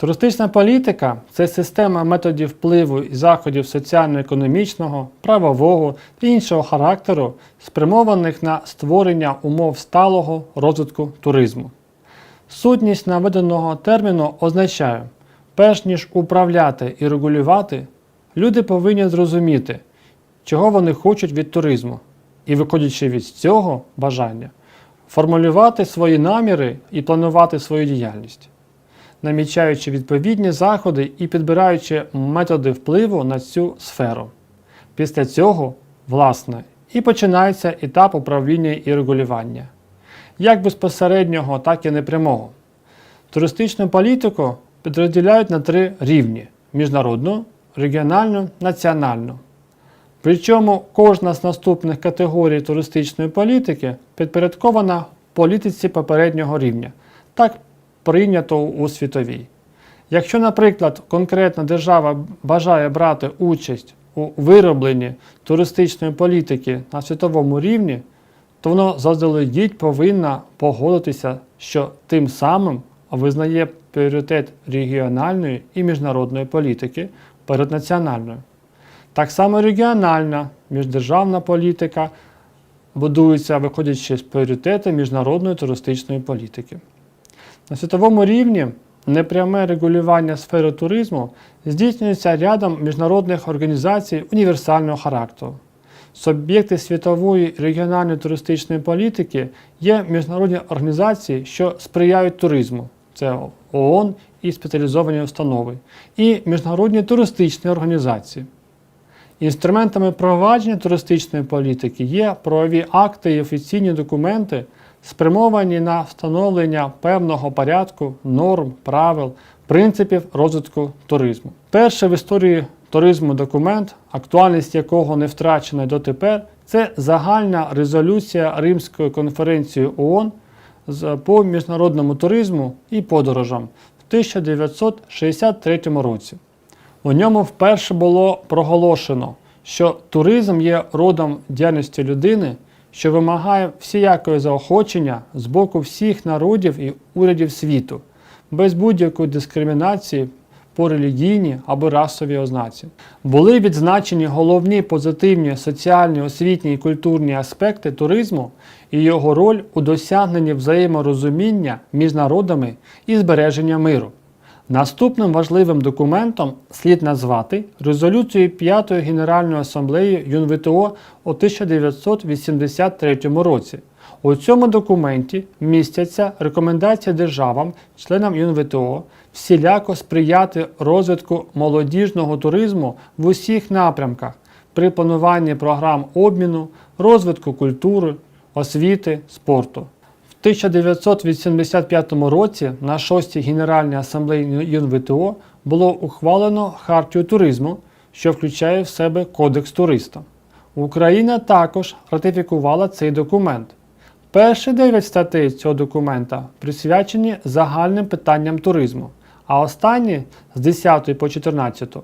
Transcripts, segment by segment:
Туристична політика це система методів впливу і заходів соціально-економічного, правового та іншого характеру, спрямованих на створення умов сталого розвитку туризму. Сутність наведеного терміну означає, перш ніж управляти і регулювати, люди повинні зрозуміти, чого вони хочуть від туризму, і, виходячи від цього бажання, формулювати свої наміри і планувати свою діяльність намічаючи відповідні заходи і підбираючи методи впливу на цю сферу. Після цього, власне, і починається етап управління і регулювання, як безпосереднього, так і непрямого. Туристичну політику підрозділяють на три рівні: міжнародну, регіональну, національну. Причому кожна з наступних категорій туристичної політики підпорядкована політиці попереднього рівня. Так прийнято у світовій. Якщо, наприклад, конкретна держава бажає брати участь у виробленні туристичної політики на світовому рівні, то воно заздалегідь повинна погодитися, що тим самим визнає пріоритет регіональної і міжнародної політики перед національною. Так само регіональна міждержавна політика будується, виходячи з пріоритету міжнародної туристичної політики. На світовому рівні непряме регулювання сфери туризму здійснюється рядом міжнародних організацій універсального характеру. Суб'єкти світової регіональної туристичної політики є міжнародні організації, що сприяють туризму. Це ООН і спеціалізовані установи, і міжнародні туристичні організації. Інструментами провадження туристичної політики є правові акти і офіційні документи, спрямовані на встановлення певного порядку, норм, правил, принципів розвитку туризму. Перший в історії туризму документ, актуальність якого не втрачена дотепер, це загальна резолюція Римської конференції ООН по міжнародному туризму і подорожам в 1963 році. У ньому вперше було проголошено, що туризм є родом діяльності людини, що вимагає всіякого заохочення з боку всіх народів і урядів світу, без будь-якої дискримінації по релігійній або расовій ознаці. Були відзначені головні позитивні соціальні, освітні і культурні аспекти туризму і його роль у досягненні взаєморозуміння між народами і збереження миру. Наступним важливим документом слід назвати резолюцію 5-ї Генеральної асамблеї ЮНВТО у 1983 році. У цьому документі містяться рекомендації державам, членам ЮНВТО, всіляко сприяти розвитку молодіжного туризму в усіх напрямках при плануванні програм обміну, розвитку культури, освіти, спорту. В 1985 році на 6-й Генеральній асамблеї ЮНВТО було ухвалено Хартію туризму, що включає в себе Кодекс туриста. Україна також ратифікувала цей документ. Перші 9 статей цього документа присвячені загальним питанням туризму, а останні з 10 по 14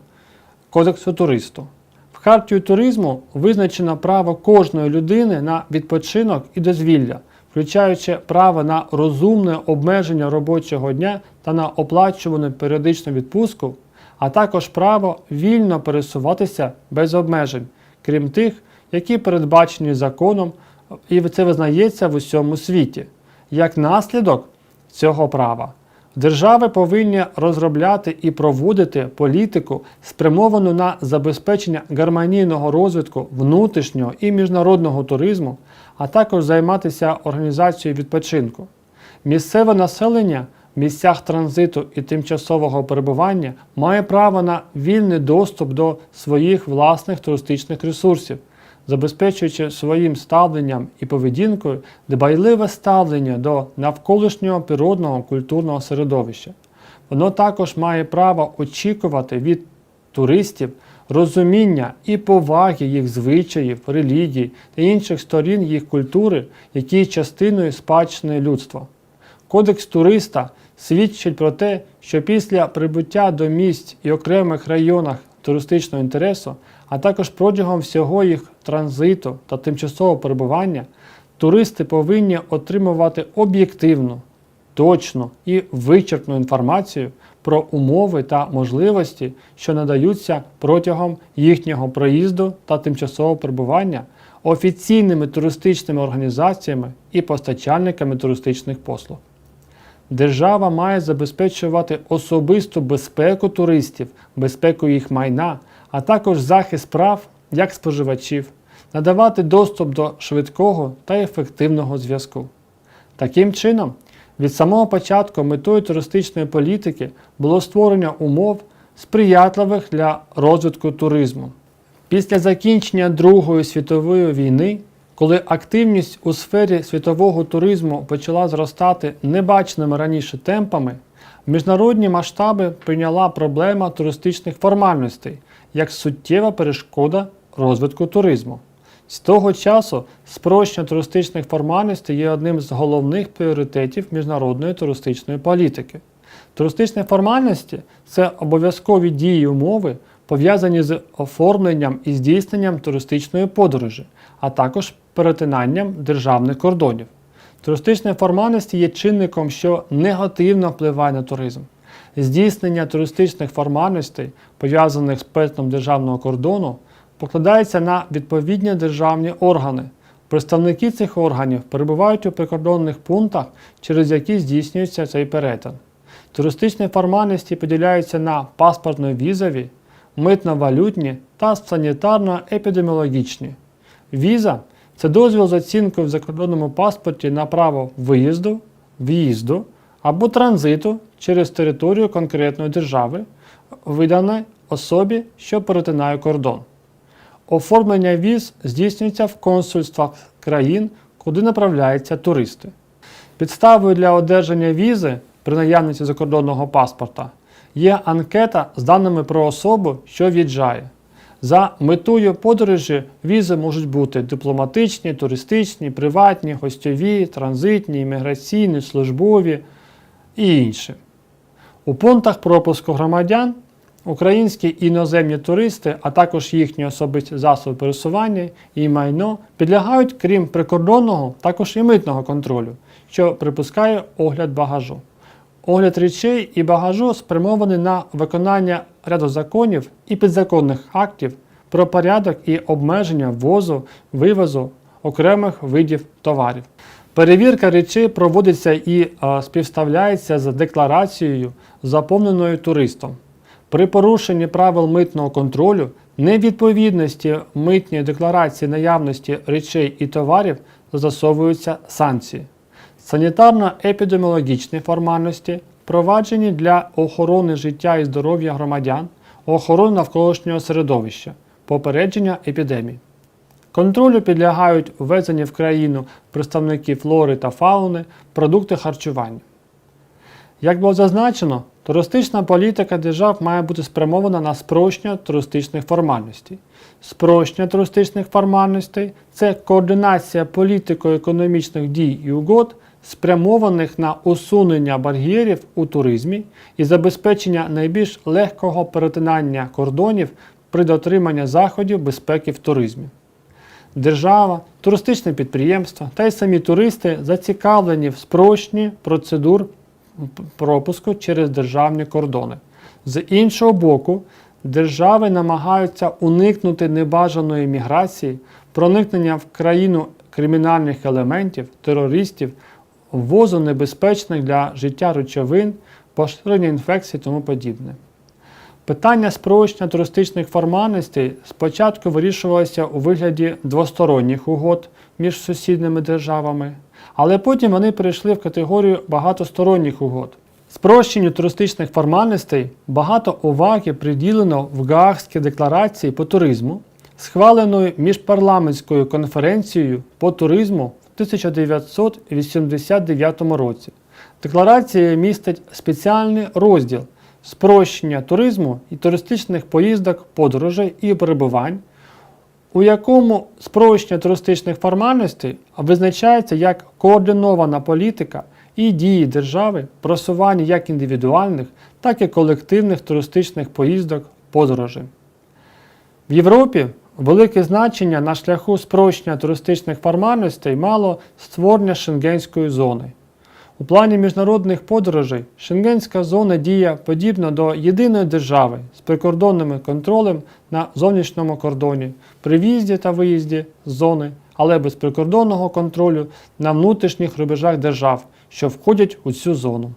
Кодексу туристу. В Хартію туризму визначено право кожної людини на відпочинок і дозвілля, включаючи право на розумне обмеження робочого дня та на оплачувану періодичну відпустку, а також право вільно пересуватися без обмежень, крім тих, які передбачені законом, і це визнається в усьому світі. Як наслідок цього права, держави повинні розробляти і проводити політику, спрямовану на забезпечення гармонійного розвитку внутрішнього і міжнародного туризму, а також займатися організацією відпочинку. Місцеве населення в місцях транзиту і тимчасового перебування має право на вільний доступ до своїх власних туристичних ресурсів, забезпечуючи своїм ставленням і поведінкою дбайливе ставлення до навколишнього природного культурного середовища. Воно також має право очікувати від туристів розуміння і поваги їх звичаїв, релігій та інших сторін їх культури, які є частиною спадщини людства. Кодекс туриста свідчить про те, що після прибуття до місць і окремих районах туристичного інтересу, а також протягом всього їх транзиту та тимчасового перебування, туристи повинні отримувати об'єктивну, точну і вичерпну інформацію про умови та можливості, що надаються протягом їхнього проїзду та тимчасового перебування офіційними туристичними організаціями і постачальниками туристичних послуг. Держава має забезпечувати особисту безпеку туристів, безпеку їх майна, а також захист прав як споживачів, надавати доступ до швидкого та ефективного зв'язку. Таким чином, від самого початку метою туристичної політики було створення умов, сприятливих для розвитку туризму. Після закінчення Другої світової війни, коли активність у сфері світового туризму почала зростати небаченими раніше темпами, міжнародні масштаби прийняла проблема туристичних формальностей як суттєва перешкода розвитку туризму. З того часу спрощення туристичних формальностей є одним з головних пріоритетів міжнародної туристичної політики. Туристичні формальності це обов'язкові дії умови, пов'язані з оформленням і здійсненням туристичної подорожі, а також перетинанням державних кордонів. Туристичні формальності є чинником, що негативно впливає на туризм. Здійснення туристичних формальностей, пов'язаних з перетином державного кордону, покладається на відповідні державні органи. Представники цих органів перебувають у прикордонних пунктах, через які здійснюється цей перетин. Туристичні формальності поділяються на паспортно-візові, митно-валютні та санітарно-епідеміологічні. Віза це дозвіл з оцінкою в закордонному паспорті на право виїзду, в'їзду або транзиту через територію конкретної держави, видане особі, що перетинає кордон. Оформлення віз здійснюється в консульствах країн, куди направляються туристи. Підставою для одержання візи при наявності закордонного паспорта є анкета з даними про особу, що в'їжджає. За метою подорожі візи можуть бути дипломатичні, туристичні, приватні, гостьові, транзитні, імміграційні, службові і інші. У пунктах пропуску громадян українські іноземні туристи, а також їхні особисті засоби пересування і майно підлягають, крім прикордонного, також і митного контролю, що припускає огляд багажу. Огляд речей і багажу спрямований на виконання ряду законів і підзаконних актів про порядок і обмеження ввозу, вивозу окремих видів товарів. Перевірка речей проводиться і е, співставляється з декларацією, заповненою туристом. При порушенні правил митного контролю, невідповідності митній декларації наявності речей і товарів застосовуються санкції. Санітарно-епідеміологічні формальності впроваджені для охорони життя і здоров'я громадян, охорони навколишнього середовища, попередження епідемій. Контролю підлягають ввезені в країну представники флори та фауни, продукти харчування. Як було зазначено, туристична політика держав має бути спрямована на спрощення туристичних формальностей. Спрощення туристичних формальностей це координація політико-економічних дій і угод, спрямованих на усунення бар'єрів у туризмі і забезпечення найбільш легкого перетинання кордонів при дотриманні заходів безпеки в туризмі. Держава, туристичне підприємство та й самі туристи зацікавлені в спрощенні процедур пропуску через державні кордони. З іншого боку, держави намагаються уникнути небажаної міграції, проникнення в країну кримінальних елементів, терористів, ввозу небезпечних для життя речовин, поширення інфекцій і тому подібне. Питання спрощення туристичних формальностей спочатку вирішувалося у вигляді двосторонніх угод між сусідніми державами, але потім вони перейшли в категорію багатосторонніх угод. Спрощенню туристичних формальностей багато уваги приділено в Гаагській декларації по туризму, схваленою міжпарламентською конференцією по туризму в 1989 році. Декларація містить спеціальний розділ спрощення туризму і туристичних поїздок, подорожей і перебувань, у якому спрощення туристичних формальностей визначається як координована політика і дії держави просування як індивідуальних, так і колективних туристичних поїздок, подорожей. В Європі велике значення на шляху спрощення туристичних формальностей мало створення шенгенської зони. У плані міжнародних подорожей Шенгенська зона діє подібно до єдиної держави з прикордонним контролем на зовнішньому кордоні при в'їзді та виїзді з зони, але без прикордонного контролю на внутрішніх рубежах держав, що входять у цю зону.